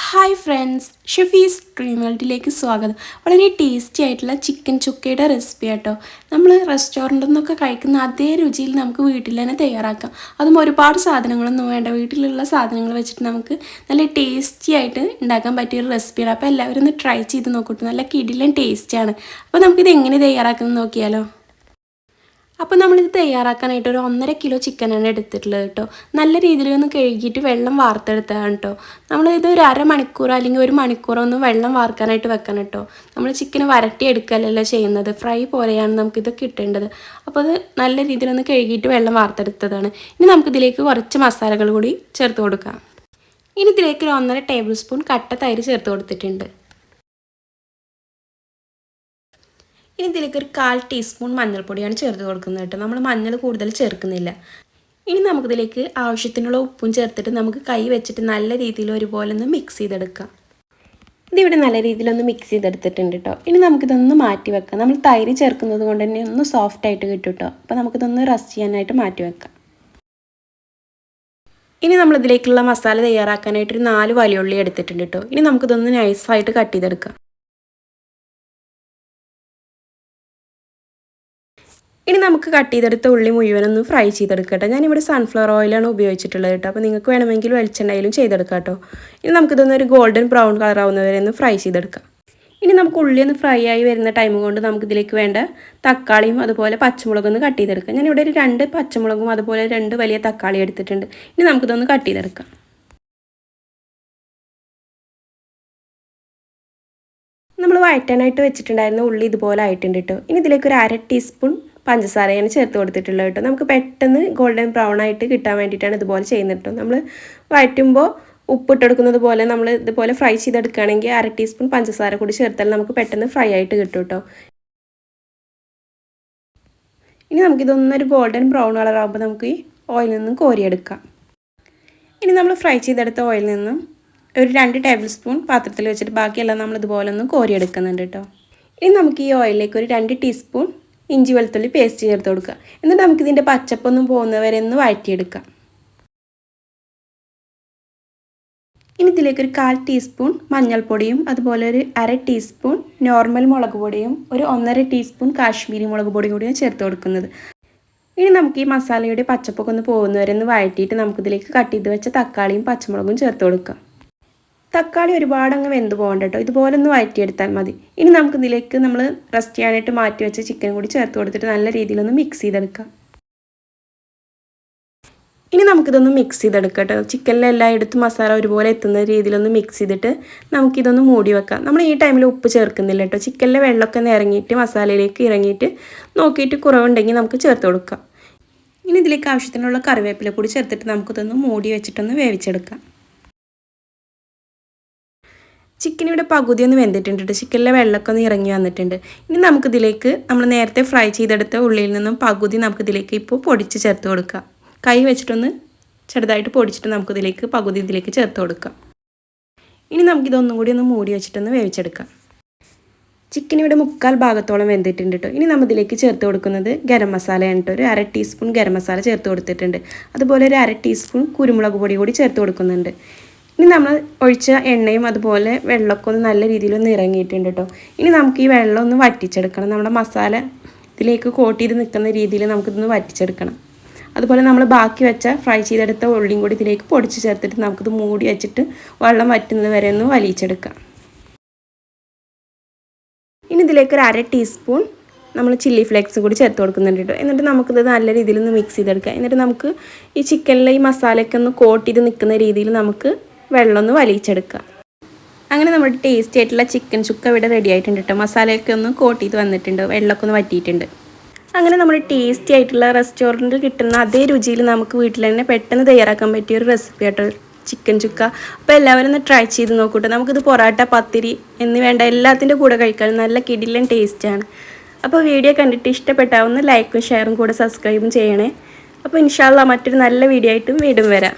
Hi friends ഷെഫീസ് dream വേൾഡിലേക്ക് സ്വാഗതം. വളരെ ടേസ്റ്റി ആയിട്ടുള്ള ചിക്കൻ ചുക്കയുടെ റെസിപ്പി ആട്ടോ. നമ്മൾ റെസ്റ്റോറന്റിൽ നിന്നൊക്കെ കഴിക്കുന്ന അതേ രുചിയിൽ നമുക്ക് വീട്ടിൽ തന്നെ തയ്യാറാക്കാം. അതും ഒരുപാട് സാധനങ്ങളൊന്നും വേണ്ട. വീട്ടിലുള്ള സാധനങ്ങൾ വെച്ചിട്ട് നമുക്ക് നല്ല ടേസ്റ്റി ആയിട്ട് ഉണ്ടാക്കാൻ പറ്റിയൊരു റെസിപ്പിയാണ് അപ്പോൾ എല്ലാവരും ഒന്ന് ട്രൈ ചെയ്ത് നോക്കിയിട്ട് നല്ല കിടിലൻ ടേസ്റ്റിയാണ് അപ്പോൾ നമുക്കിത് എങ്ങനെ തയ്യാറാക്കുന്നത് നോക്കിയാലോ? അപ്പോൾ നമ്മളിത് തയ്യാറാക്കാനായിട്ട് ഒരു ഒന്നര കിലോ ചിക്കനാണ് എടുത്തിട്ടുള്ളത് കേട്ടോ നല്ല രീതിയിൽ ഒന്ന് കഴുകിയിട്ട് വെള്ളം വാർത്തെടുത്തതാണ് കേട്ടോ നമ്മളിത് ഒരു അരമണിക്കൂർ അല്ലെങ്കിൽ ഒരു മണിക്കൂറോ ഒന്ന് വെള്ളം വാർക്കാനായിട്ട് വെക്കണം കേട്ടോ നമ്മൾ ചിക്കൻ വരട്ടി എടുക്കലല്ലോ ചെയ്യുന്നത്? ഫ്രൈ പോലെയാണ് നമുക്കിത് കിട്ടേണ്ടത്. അപ്പോൾ അത് നല്ല രീതിയിൽ ഒന്ന് കഴുകിയിട്ട് വെള്ളം വാർത്തെടുത്തതാണ്. ഇനി നമുക്കിതിലേക്ക് കുറച്ച് മസാലകൾ കൂടി ചേർത്ത് കൊടുക്കാം. ഇനി ഇതിലേക്ക് ഒരു ഒന്നര ടേബിൾ സ്പൂൺ കട്ട തൈര് ചേർത്ത് കൊടുത്തിട്ടുണ്ട്. ഇനി ഇതിലേക്ക് ഒരു കാൽ ടീസ്പൂൺ മഞ്ഞൾപ്പൊടിയാണ് ചേർത്ത് കൊടുക്കുന്നത് കേട്ടോ. നമ്മൾ മഞ്ഞൾ കൂടുതൽ ചേർക്കുന്നില്ല. ഇനി നമുക്കിതിലേക്ക് ആവശ്യത്തിനുള്ള ഉപ്പും ചേർത്തിട്ട് നമുക്ക് കൈ വെച്ചിട്ട് നല്ല രീതിയിൽ ഒരുപോലെ ഒന്ന് മിക്സ് ചെയ്തെടുക്കാം. ഇതിവിടെ നല്ല രീതിയിലൊന്ന് മിക്സ് ചെയ്തെടുത്തിട്ടുണ്ട് കേട്ടോ. ഇനി നമുക്കിതൊന്ന് മാറ്റി വെക്കാം. നമ്മൾ തൈര് ചേർക്കുന്നത് കൊണ്ട് തന്നെ ഒന്ന് സോഫ്റ്റ് ആയിട്ട് കിട്ടും കേട്ടോ. അപ്പോൾ നമുക്കിതൊന്ന് റസ്റ്റ് ചെയ്യാനായിട്ട് മാറ്റി വെക്കാം. ഇനി നമ്മളിതിലേക്കുള്ള മസാല തയ്യാറാക്കാനായിട്ട് ഒരു നാല് വലിയുള്ളി എടുത്തിട്ടുണ്ട് കേട്ടോ. ഇനി നമുക്കിതൊന്ന് നൈസായിട്ട് കട്ട് ചെയ്തെടുക്കാം. ഇനി നമുക്ക് കട്ട് ചെയ്തെടുത്ത ഉള്ളി മുഴുവനൊന്ന് ഫ്രൈ ചെയ്തെടുക്കട്ടെ. ഞാനിവിടെ സൺഫ്ലവർ ഓയിലാണ് ഉപയോഗിച്ചിട്ടുള്ളത് കേട്ടോ. അപ്പോൾ നിങ്ങൾക്ക് വേണമെങ്കിൽ വെളിച്ചെണ്ണയിലും ചെയ്തെടുക്കാം കേട്ടോ ഇനി നമുക്കിതൊന്ന് ഒരു ഗോൾഡൻ ബ്രൗൺ കളർ ആവുന്നവരെ ഒന്ന് ഫ്രൈ ചെയ്തെടുക്കാം. ഇനി നമുക്ക് ഉള്ളി ഒന്ന് ഫ്രൈ ആയി വരുന്ന ടൈം കൊണ്ട് നമുക്ക് ഇതിലേക്ക് വേണ്ട തക്കാളിയും അതുപോലെ പച്ചമുളകും ഒന്ന് കട്ട് ചെയ്തെടുക്കാം. ഞാനിവിടെ ഒരു രണ്ട് പച്ചമുളകും അതുപോലെ രണ്ട് വലിയ തക്കാളി എടുത്തിട്ടുണ്ട്. ഇനി നമുക്കിതൊന്ന് കട്ട് ചെയ്തെടുക്കാം. നമ്മൾ വഴറ്റാനായിട്ട് വെച്ചിട്ടുണ്ടായിരുന്ന ഉള്ളി ഇതുപോലെ ആയിട്ടുണ്ട് കേട്ടോ. ഇനി ഇതിലേക്ക് ഒരു അര ടീസ്പൂൺ പഞ്ചസാരയാണ് ചേർത്ത് കൊടുത്തിട്ടുള്ളത് കേട്ടോ. നമുക്ക് പെട്ടെന്ന് ഗോൾഡൻ ബ്രൗൺ ആയിട്ട് കിട്ടാൻ വേണ്ടിയിട്ടാണ് ഇതുപോലെ ചെയ്യുന്നത് കേട്ടോ. നമ്മൾ വഴറ്റുമ്പോൾ ഉപ്പിട്ടെടുക്കുന്നത് പോലെ നമ്മൾ ഇതുപോലെ ഫ്രൈ ചെയ്തെടുക്കുകയാണെങ്കിൽ അര ടീസ്പൂൺ പഞ്ചസാര കൂടി ചേർത്താൽ നമുക്ക് പെട്ടെന്ന് ഫ്രൈ ആയിട്ട് കിട്ടും കേട്ടോ. ഇനി നമുക്കിതൊന്നൊരു ഗോൾഡൻ ബ്രൗൺ കളർ ആകുമ്പോൾ നമുക്ക് ഈ ഓയിലിൽ നിന്നും കോരിയെടുക്കാം. ഇനി നമ്മൾ ഫ്രൈ ചെയ്തെടുത്ത ഓയിലിൽ നിന്നും ഒരു രണ്ട് ടേബിൾ സ്പൂൺ പാത്രത്തിൽ വെച്ചിട്ട് ബാക്കിയെല്ലാം നമ്മൾ ഇതുപോലെ ഒന്ന് കോരിയെടുക്കുന്നുണ്ട് കേട്ടോ. ഇനി നമുക്ക് ഈ ഓയിലിലേക്ക് ഒരു രണ്ട് ടീസ്പൂൺ ഇഞ്ചി വെളുത്തുള്ളി പേസ്റ്റ് ചേർത്ത് കൊടുക്കുക. എന്നിട്ട് നമുക്ക് നമുക്കിതിന്റെ പച്ചപ്പൊന്നും പോകുന്നവരെ ഒന്ന് വഴറ്റിയെടുക്കാം. ഇനി ഇതിലേക്ക് ഒരു കാൽ ടീസ്പൂൺ മഞ്ഞൾപ്പൊടിയും അതുപോലെ ഒരു അര ടീസ്പൂൺ നോർമൽ മുളക് പൊടിയും ഒരു ഒന്നര ടീസ്പൂൺ കാശ്മീരി മുളക് പൊടിയും കൂടിയാണ് ചേർത്ത് കൊടുക്കുന്നത്. ഇനി നമുക്ക് ഈ മസാലയുടെ പച്ചപ്പൊക്കെ ഒന്ന് പോകുന്നവരെ ഒന്ന് വഴറ്റിയിട്ട് നമുക്കിതിലേക്ക് കട്ട് ചെയ്ത് വെച്ച തക്കാളിയും പച്ചമുളകും ചേർത്ത് കൊടുക്കാം. തക്കാളി ഒരുപാട് അങ്ങ് വെന്ത് പോകണ്ട കേട്ടോ ഇതുപോലെ ഒന്ന് വഴറ്റിയെടുത്താൽ മതി. ഇനി നമുക്ക് ഇതിലേക്ക് നമ്മൾ റെസ്റ്റ് ചെയ്യാനായിട്ട് മാറ്റി വെച്ച ചിക്കൻ കൂടി ചേർത്ത് കൊടുത്തിട്ട് നല്ല രീതിയിലൊന്ന് മിക്സ് ചെയ്തെടുക്കാം. ഇനി നമുക്കിതൊന്ന് മിക്സ് ചെയ്തെടുക്കാം കേട്ടോ ചിക്കനിലെല്ലായിടത്തും മസാല ഒരുപോലെ എത്തുന്ന രീതിയിലൊന്ന് മിക്സ് ചെയ്തിട്ട് നമുക്കിതൊന്ന് മൂടി വെക്കാം. നമ്മൾ ഈ ടൈമിൽ ഉപ്പ് ചേർക്കുന്നില്ല കേട്ടോ ചിക്കനിലെ വെള്ളമൊക്കെ ഒന്ന് ഇറങ്ങിയിട്ട് മസാലയിലേക്ക് ഇറങ്ങിയിട്ട് നോക്കിയിട്ട് കുറവുണ്ടെങ്കിൽ നമുക്ക് ചേർത്ത് കൊടുക്കാം. ഇനി ഇതിലേക്ക് ആവശ്യത്തിനുള്ള കറിവേപ്പില കൂടി ചേർത്തിട്ട് നമുക്കിതൊന്ന് മൂടി വെച്ചിട്ടൊന്ന് വേവിച്ചെടുക്കാം. ചിക്കൻ ഇവിടെ പകുതി ഒന്ന് വെന്തിട്ടുണ്ട് ചിക്കനിലെ വെള്ളമൊക്കെ ഒന്ന് ഇറങ്ങി വന്നിട്ടുണ്ട്. ഇനി നമുക്കിതിലേക്ക് നമ്മൾ നേരത്തെ ഫ്രൈ ചെയ്തെടുത്ത ഉള്ളിയിൽ നിന്നും പകുതി നമുക്കിതിലേക്ക് ഇപ്പോൾ പൊടിച്ച് ചേർത്ത് കൊടുക്കാം കൈ വെച്ചിട്ടൊന്ന് ചെറുതായിട്ട് പൊടിച്ചിട്ട് നമുക്കിതിലേക്ക് പകുതി ഇതിലേക്ക് ചേർത്ത് കൊടുക്കാം ഇനി നമുക്കിതൊന്നും കൂടി ഒന്ന് മൂടി വെച്ചിട്ടൊന്ന് വേവിച്ചെടുക്കാം. ചിക്കൻ ഇവിടെ മുക്കാൽ ഭാഗത്തോളം വെന്തിട്ടുണ്ട് കേട്ടോ ഇനി നമ്മളിതിലേക്ക് ചേർത്ത് കൊടുക്കുന്നത് ഗരം മസാലയാണ് കേട്ടോ ഒരു അര ടീസ്പൂൺ ഗരം മസാല ചേർത്ത് കൊടുത്തിട്ടുണ്ട്. അതുപോലെ ഒരു അര ടീസ്പൂൺ കുരുമുളക് പൊടി കൂടി ചേർത്ത് കൊടുക്കുന്നുണ്ട്. ഇനി നമ്മൾ ഒഴിച്ച എണ്ണയും അതുപോലെ വെള്ളമൊക്കെ ഒന്ന് നല്ല രീതിയിൽ ഒന്ന് ഇറങ്ങിയിട്ടുണ്ട് കേട്ടോ. ഇനി നമുക്ക് ഈ വെള്ളം ഒന്ന് വറ്റിച്ചെടുക്കണം. നമ്മുടെ മസാല ഇതിലേക്ക് കോട്ട് ചെയ്ത് നിൽക്കുന്ന രീതിയിൽ നമുക്കിതൊന്ന് വറ്റിച്ചെടുക്കണം. അതുപോലെ നമ്മൾ ബാക്കി വെച്ച ഫ്രൈ ചെയ്തെടുത്ത ഉള്ളിയും കൂടി ഇതിലേക്ക് പൊടിച്ച് ചേർത്തിട്ട് നമുക്കിത് മൂടി വെച്ചിട്ട് വെള്ളം വറ്റുന്നത് വരെ ഒന്ന് വലിച്ചെടുക്കാം. ഇനി ഇതിലേക്ക് ഒരു അര ടീസ്പൂൺ നമ്മൾ ചില്ലി ഫ്ലേക്സ് കൂടി ചേർത്ത് കൊടുക്കുന്നുണ്ട് കേട്ടോ. എന്നിട്ട് നമുക്കിത് നല്ല രീതിയിൽ ഒന്ന് മിക്സ് ചെയ്തെടുക്കാം. എന്നിട്ട് നമുക്ക് ഈ ചിക്കനിലെ ഈ മസാലയൊക്കെ ഒന്ന് കോട്ട് ചെയ്ത് നിൽക്കുന്ന രീതിയിൽ നമുക്ക് വെള്ളം ഒന്ന് വലിച്ചെടുക്കുക. അങ്ങനെ നമ്മുടെ ടേസ്റ്റി ആയിട്ടുള്ള ചിക്കൻ ചുക്ക ഇവിടെ റെഡി ആയിട്ടുണ്ട് കേട്ടോ മസാലയൊക്കെ ഒന്ന് കോട്ട് ചെയ്ത് വന്നിട്ടുണ്ട്. വെള്ളമൊക്കെ ഒന്ന് വറ്റിയിട്ടുണ്ട്. അങ്ങനെ നമ്മുടെ ടേസ്റ്റി ആയിട്ടുള്ള റെസ്റ്റോറന്റിൽ കിട്ടുന്ന അതേ രുചിയിൽ നമുക്ക് വീട്ടിൽ തന്നെ പെട്ടെന്ന് തയ്യാറാക്കാൻ പറ്റിയ ഒരു റെസിപ്പി ആട്ടോ ചിക്കൻ ചുക്ക. അപ്പോൾ എല്ലാവരും ഒന്ന് ട്രൈ ചെയ്ത് നോക്കൂട്ടോ. നമുക്കിത് പൊറാട്ട പത്തിരി എന്ന് വേണ്ട എല്ലാത്തിന്റെ കൂടെ കഴിക്കാൻ നല്ല കിടിലൻ ടേസ്റ്റാണ് അപ്പോൾ വീഡിയോ കണ്ടിട്ട് ഇഷ്ടപ്പെട്ടാവുന്ന ലൈക്കും ഷെയറും കൂടെ സബ്സ്ക്രൈബും ചെയ്യണേ. അപ്പോൾ ഇൻഷാല്ല മറ്റൊരു നല്ല വീഡിയോ ആയിട്ടും വീണ്ടും വരാം.